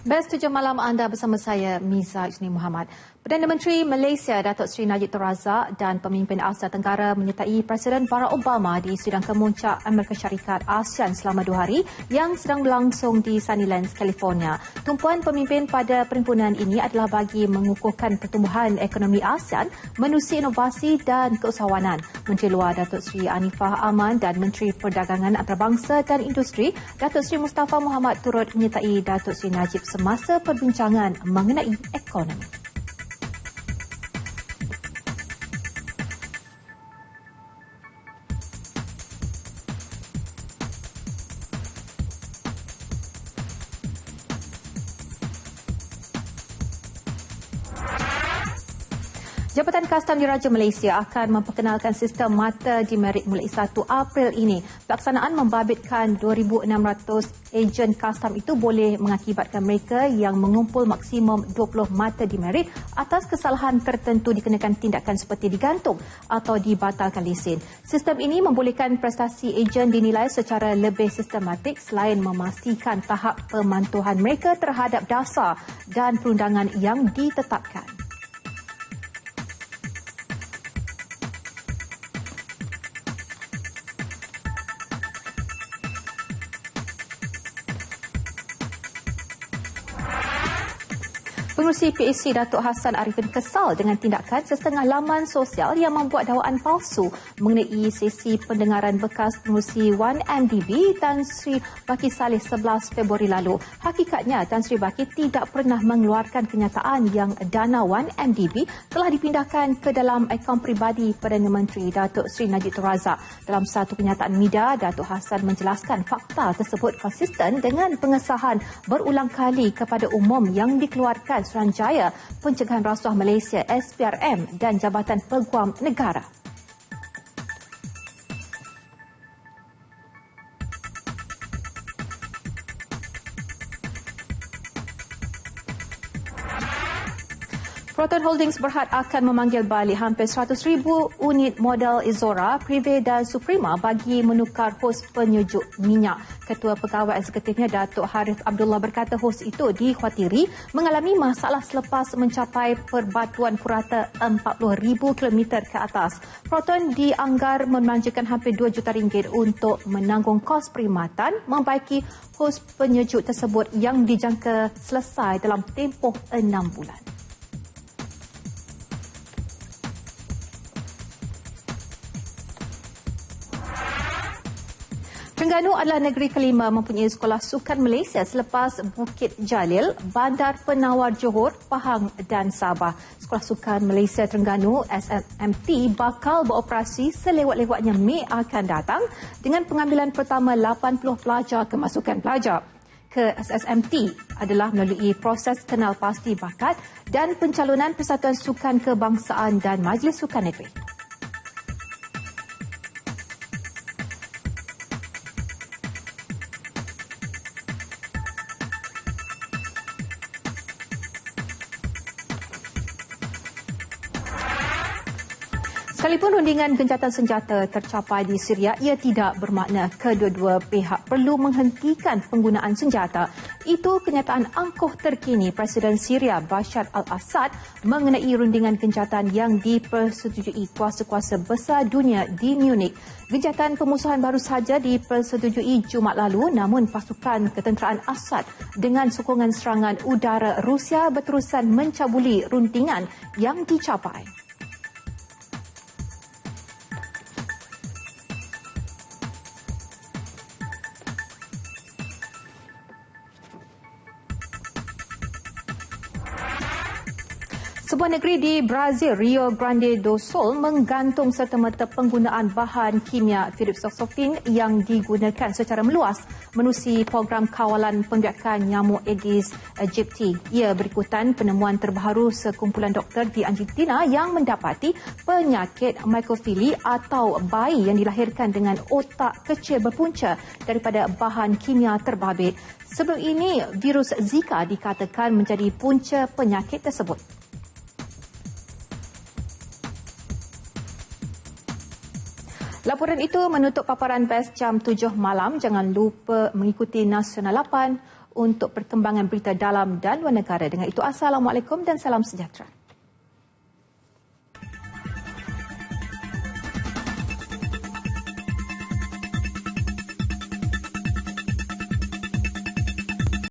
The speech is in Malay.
Best tujuh malam anda bersama saya, Miza Isni Muhammad. Perdana Menteri Malaysia Datuk Seri Najib Tun Razak dan pemimpin Asia Tenggara menyertai Presiden Barack Obama di sidang kemuncak Amerika Syarikat ASEAN selama dua hari yang sedang berlangsung di Sunnylands, California. Tumpuan pemimpin pada perhimpunan ini adalah bagi mengukuhkan pertumbuhan ekonomi ASEAN menerusi inovasi dan keusahawanan. Menteri Luar Datuk Seri Anifah Aman dan Menteri Perdagangan Antarabangsa dan Industri Datuk Seri Mustafa Muhammad turut menyertai Datuk Seri Najib semasa perbincangan mengenai ekonomi. Jabatan Kastam Diraja Malaysia akan memperkenalkan sistem mata demerit mulai 1 April ini. Pelaksanaan membabitkan 2,600 ejen kastam itu boleh mengakibatkan mereka yang mengumpul maksimum 20 mata demerit atas kesalahan tertentu dikenakan tindakan seperti digantung atau dibatalkan lesen. Sistem ini membolehkan prestasi ejen dinilai secara lebih sistematik selain memastikan tahap pemantuhan mereka terhadap dasar dan perundangan yang ditetapkan. Pengurusi PAC Datuk Hassan Arifin kesal dengan tindakan setengah laman sosial yang membuat dakwaan palsu mengenai sesi pendengaran bekas pengurusi 1MDB Tan Sri Baki Saleh 11 Februari lalu. Hakikatnya Tan Sri Baki tidak pernah mengeluarkan kenyataan yang dana 1MDB telah dipindahkan ke dalam akaun pribadi Perdana Menteri Datuk Sri Najib Razak. Dalam satu kenyataan media, Datuk Hassan menjelaskan fakta tersebut konsisten dengan pengesahan berulang kali kepada umum yang dikeluarkan Suruhanjaya Pencegahan Rasuah Malaysia SPRM dan Jabatan Peguam Negara. Proton Holdings berhad akan memanggil balik hampir 100,000 unit model Izora, Prive dan Suprema bagi menukar hos penyejuk minyak. Ketua Pegawai Eksekutifnya Datuk Harif Abdullah berkata hos itu dikhawatiri mengalami masalah selepas mencapai perbatuan purata 40,000 km ke atas. Proton dianggar memanjakan hampir 2 juta ringgit untuk menanggung kos perkhidmatan membaiki hos penyejuk tersebut yang dijangka selesai dalam tempoh 6 bulan. Terengganu adalah negeri kelima mempunyai sekolah sukan Malaysia selepas Bukit Jalil, Bandar Penawar Johor, Pahang dan Sabah. Sekolah sukan Malaysia Terengganu SMT bakal beroperasi selewat-lewatnya Mei akan datang dengan pengambilan pertama 80 pelajar kemasukan pelajar ke SSMT adalah melalui proses kenal pasti bakat dan pencalonan Persatuan Sukan Kebangsaan dan Majlis Sukan Negeri. Sekalipun rundingan gencatan senjata tercapai di Syria, ia tidak bermakna kedua-dua pihak perlu menghentikan penggunaan senjata. Itu kenyataan angkuh terkini Presiden Syria Bashar al-Assad mengenai rundingan gencatan yang dipersetujui kuasa-kuasa besar dunia di Munich. Gencatan pemusuhan baru saja dipersetujui Jumat lalu namun pasukan ketenteraan Assad dengan sokongan serangan udara Rusia berterusan mencabuli rundingan yang dicapai. Sebuah negeri di Brazil, Rio Grande do Sul, menggantung serta-merta penggunaan bahan kimia Philipsoxofin yang digunakan secara meluas menusi program kawalan pembiakan nyamuk Aedes aegypti. Ia berikutan penemuan terbaru sekumpulan doktor di Argentina yang mendapati penyakit mikrofili atau bayi yang dilahirkan dengan otak kecil berpunca daripada bahan kimia terbabit. Sebelum ini, virus Zika dikatakan menjadi punca penyakit tersebut. Laporan itu menutup paparan best jam 7 malam. Jangan lupa mengikuti Nasional 8 untuk perkembangan berita dalam dan luar negara. Dengan itu, Assalamualaikum dan salam sejahtera.